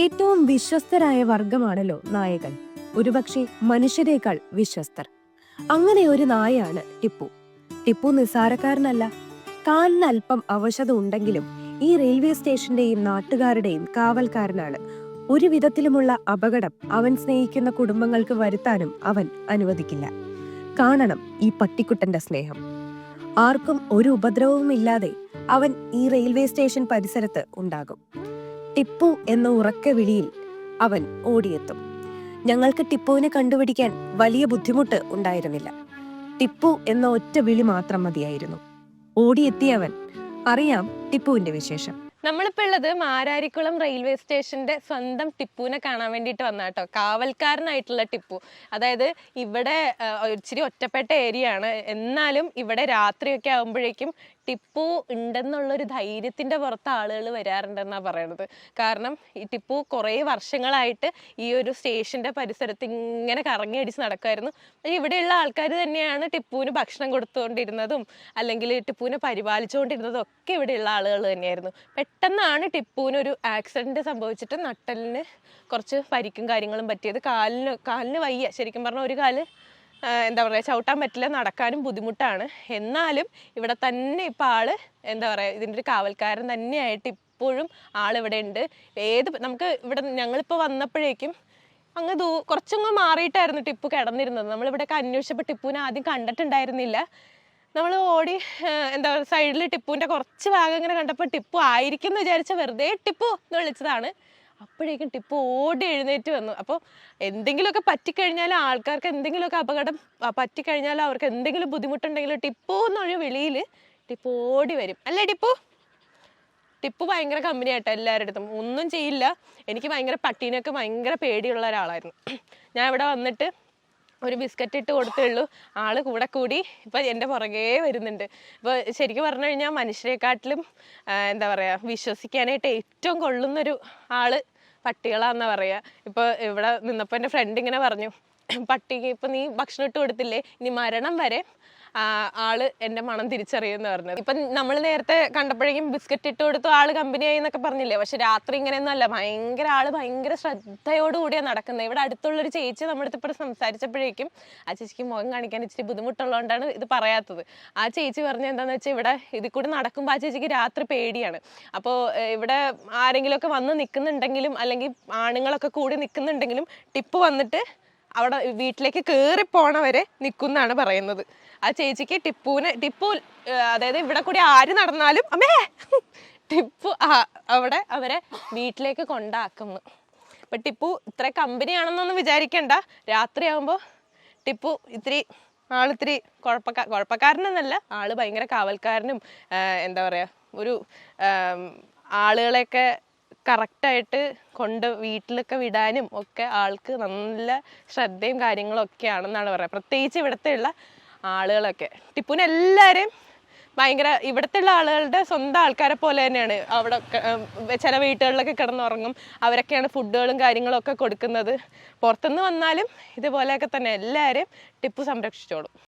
ഏറ്റവും വിശ്വസ്തരായ വർഗമാണല്ലോ നായകൻ. ഒരുപക്ഷെ മനുഷ്യരെക്കാൾ വിശ്വസ്തർ. അങ്ങനെ ഒരു നായയാണ് ടിപ്പു. ടിപ്പു നിസ്സാരക്കാരനല്ല. കാലിന് അല്പം അവശത ഉണ്ടെങ്കിലും ഈ റെയിൽവേ സ്റ്റേഷന്റെയും നാട്ടുകാരുടെയും കാവൽക്കാരനാണ്. ഒരു വിധത്തിലുമുള്ള അപകടം അവൻ സ്നേഹിക്കുന്ന കുടുംബങ്ങൾക്ക് വരുത്താനും അവൻ അനുവദിക്കില്ല. കാണണം ഈ പട്ടിക്കുട്ടന്റെ സ്നേഹം. ആർക്കും ഒരു ഉപദ്രവവും ഇല്ലാതെ അവൻ ഈ റെയിൽവേ സ്റ്റേഷൻ പരിസരത്ത് ഉണ്ടാകും. ടിപ്പു എന്ന ഉറക്ക വിളിയിൽ അവൻ ഓടിയെത്തും. ഞങ്ങൾക്ക് ടിപ്പുവിനെ കണ്ടുപിടിക്കാൻ വലിയ ബുദ്ധിമുട്ട് ഉണ്ടായിരുന്നില്ല. ടിപ്പു എന്ന ഒറ്റ വിളി മാത്രം മതിയായിരുന്നു. ഓടിയെത്തിയ അവൻ അറിയാം ടിപ്പുവിന്റെ വിശേഷം. നമ്മളിപ്പോ ഉള്ളത് മാരാരിക്കുളം റെയിൽവേ സ്റ്റേഷന്റെ സ്വന്തം ടിപ്പുവിനെ കാണാൻ വേണ്ടിട്ട് വന്ന കേട്ടോ കാവൽക്കാരനായിട്ടുള്ള ടിപ്പു. അതായത് ഇവിടെ ഇച്ചിരി ഒറ്റപ്പെട്ട ഏരിയ ആണ് എന്നാലും ഇവിടെ രാത്രിയൊക്കെ ആകുമ്പോഴേക്കും ടിപ്പു ഉണ്ടെന്നുള്ളൊരു ധൈര്യത്തിന്റെ പുറത്ത് ആളുകൾ വരാറുണ്ടെന്നാണ് പറയണത്. കാരണം ഈ ടിപ്പു കുറേ വർഷങ്ങളായിട്ട് ഈ ഒരു സ്റ്റേഷന്റെ പരിസരത്ത് ഇങ്ങനെ കറങ്ങി അടിച്ച് നടക്കുമായിരുന്നു ഇവിടെയുള്ള ആൾക്കാർ തന്നെയാണ് ടിപ്പുവിന് ഭക്ഷണം കൊടുത്തുകൊണ്ടിരുന്നതും അല്ലെങ്കിൽ ടിപ്പുവിനെ പരിപാലിച്ചുകൊണ്ടിരുന്നതും ഒക്കെ ഇവിടെയുള്ള ആളുകൾ തന്നെയായിരുന്നു. പെട്ടെന്നാണ് ടിപ്പുവിന് ഒരു ആക്സിഡന്റ് സംഭവിച്ചിട്ട് നട്ടലിന് കുറച്ച് പരിക്കും കാര്യങ്ങളും പറ്റിയത്. കാലിന് കാലിന് വയ്യ. ശരിക്കും പറഞ്ഞാൽ ഒരു കാൽ എന്താ പറയുക ചവിട്ടാൻ പറ്റില്ല നടക്കാനും ബുദ്ധിമുട്ടാണ്. എന്നാലും ഇവിടെ തന്നെ ഇപ്പം ആൾ എന്താ പറയുക ഇതിന്റെ ഒരു കാവൽക്കാരൻ തന്നെയായിട്ട് ഇപ്പോഴും ആളിവിടെ ഉണ്ട്. ഏത് നമുക്ക് ഇവിടെ ഞങ്ങളിപ്പോൾ വന്നപ്പോഴേക്കും അങ്ങ് ദൂ കുറച്ചങ്ങ് മാറിയിട്ടായിരുന്നു ടിപ്പു കിടന്നിരുന്നത്. നമ്മളിവിടെയൊക്കെ അന്വേഷിച്ചപ്പോൾ ടിപ്പുവിനെ ആദ്യം കണ്ടിട്ടുണ്ടായിരുന്നില്ല. നമ്മൾ ഓടി എന്താ പറയുക സൈഡിൽ ടിപ്പുവിന്റെ കുറച്ച് ഭാഗം ഇങ്ങനെ കണ്ടപ്പോൾ ടിപ്പു ആയിരിക്കും എന്ന് വിചാരിച്ച വെറുതെ ടിപ്പു എന്ന് വിളിച്ചതാണ്. അപ്പോഴേക്കും ടിപ്പു ഓടി എഴുന്നേറ്റ് വന്നു. അപ്പോൾ എന്തെങ്കിലുമൊക്കെ പറ്റിക്കഴിഞ്ഞാൽ ആൾക്കാർക്ക് എന്തെങ്കിലുമൊക്കെ അപകടം പറ്റിക്കഴിഞ്ഞാൽ അവർക്ക് എന്തെങ്കിലും ബുദ്ധിമുട്ടുണ്ടെങ്കിൽ ടിപ്പു എന്നൊരു വിളിയിൽ ടിപ്പു ഓടി വരും. അല്ലേ ടിപ്പു? ടിപ്പു ഭയങ്കര കമ്പനി ആയിട്ട് എല്ലാവരുടെ അടുത്തും. ഒന്നും ചെയ്യില്ല. എനിക്ക് ഭയങ്കര പട്ടീനൊക്കെ ഭയങ്കര പേടിയുള്ള ഒരാളായിരുന്നു. ഞാൻ ഇവിടെ വന്നിട്ട് ഒരു ബിസ്ക്കറ്റ് ഇട്ട് കൊടുത്തേ ഉള്ളൂ. ആൾ കൂടെ കൂടി ഇപ്പൊ എന്റെ പുറകേ വരുന്നുണ്ട്. ഇപ്പോൾ ശരിക്കും പറഞ്ഞു കഴിഞ്ഞാൽ മനുഷ്യരെക്കാട്ടിലും എന്താ പറയാ വിശ്വസിക്കാനായിട്ട് ഏറ്റവും കൊള്ളുന്നൊരു ആൾ പട്ടികളാന്നാ പറയാ. ഇപ്പൊ ഇവിടെ നിന്നപ്പോൾ എന്റെ ഫ്രണ്ട് ഇങ്ങനെ പറഞ്ഞു പട്ടിക്ക് ഇപ്പൊ നീ ഭക്ഷണം ഇട്ട് കൊടുത്തില്ലേ? ഇനി മരണം വരെ ആൾ എന്റെ മണം തിരിച്ചറിയുമെന്ന് പറഞ്ഞത്. ഇപ്പം നമ്മൾ നേരത്തെ കണ്ടപ്പോഴേക്കും ബിസ്ക്കറ്റ് ഇട്ട് കൊടുത്തു ആൾ കമ്പനിയായി എന്നൊക്കെ പറഞ്ഞില്ലേ? പക്ഷെ രാത്രി ഇങ്ങനെയൊന്നും അല്ല. ഭയങ്കര ആൾ ഭയങ്കര ശ്രദ്ധയോടുകൂടിയാണ് നടക്കുന്നത് ഇവിടെ അടുത്തുള്ള ഒരു ചേച്ചി നമ്മുടെ അടുത്ത് ഇപ്പോൾ സംസാരിച്ചപ്പോഴേക്കും ആ ചേച്ചിക്ക് മുഖം കാണിക്കാൻ ഇച്ചിരി ബുദ്ധിമുട്ടുള്ളതുകൊണ്ടാണ് ഇത് പറയാത്തത്. ആ ചേച്ചി പറഞ്ഞ എന്താണെന്ന് വെച്ചാൽ ഇവിടെ ഇതിൽ കൂടി നടക്കുമ്പോൾ ആ ചേച്ചിക്ക് രാത്രി പേടിയാണ്. അപ്പോൾ ഇവിടെ ആരെങ്കിലുമൊക്കെ വന്ന് നിൽക്കുന്നുണ്ടെങ്കിലും അല്ലെങ്കിൽ ആണുങ്ങളൊക്കെ കൂടി നിൽക്കുന്നുണ്ടെങ്കിലും ടിപ്പ് വന്നിട്ട് അവിടെ വീട്ടിലേക്ക് കയറി പോണവരെ നിൽക്കുന്നാണ് പറയുന്നത്. ആ ചേച്ചിക്ക് ടിപ്പുവിനെ ടിപ്പു അതായത് ഇവിടെ കൂടി ആര് നടന്നാലും അമ്മേ ടിപ്പു അവിടെ അവരെ വീട്ടിലേക്ക് കൊണ്ടാക്കുന്നു. അപ്പൊ ടിപ്പു ഇത്ര കമ്പനിയാണെന്നൊന്നും വിചാരിക്കണ്ട. രാത്രിയാകുമ്പോൾ ടിപ്പു ഇത്തിരി ആളിത്തിരി കുഴപ്പക്കാ കുഴപ്പക്കാരനെന്നല്ല ആൾ ഭയങ്കര കാവൽക്കാരനും എന്താ പറയാ ഒരു ആളുകളെയൊക്കെ കറക്റ്റായിട്ട് കൊണ്ട് വീട്ടിലൊക്കെ വിടാനും ഒക്കെ ആൾക്ക് നല്ല ശ്രദ്ധയും കാര്യങ്ങളും ഒക്കെ ആണെന്നാണ് പറയുക. പ്രത്യേകിച്ച് ഇവിടുത്തെയുള്ള ആളുകളൊക്കെ. ടിപ്പുവിന് എല്ലാവരെയും ഭയങ്കര ഇവിടുത്തെയുള്ള ആളുകളുടെ സ്വന്തം ആൾക്കാരെ പോലെ തന്നെയാണ് അവിടെ ചില വീട്ടുകളിലൊക്കെ കിടന്നുറങ്ങും. അവരൊക്കെയാണ് ഫുഡുകളും കാര്യങ്ങളും ഒക്കെ കൊടുക്കുന്നത്. പുറത്തുനിന്ന് വന്നാലും ഇതുപോലെയൊക്കെ തന്നെ എല്ലാവരെയും ടിപ്പു സംരക്ഷിച്ചോളും.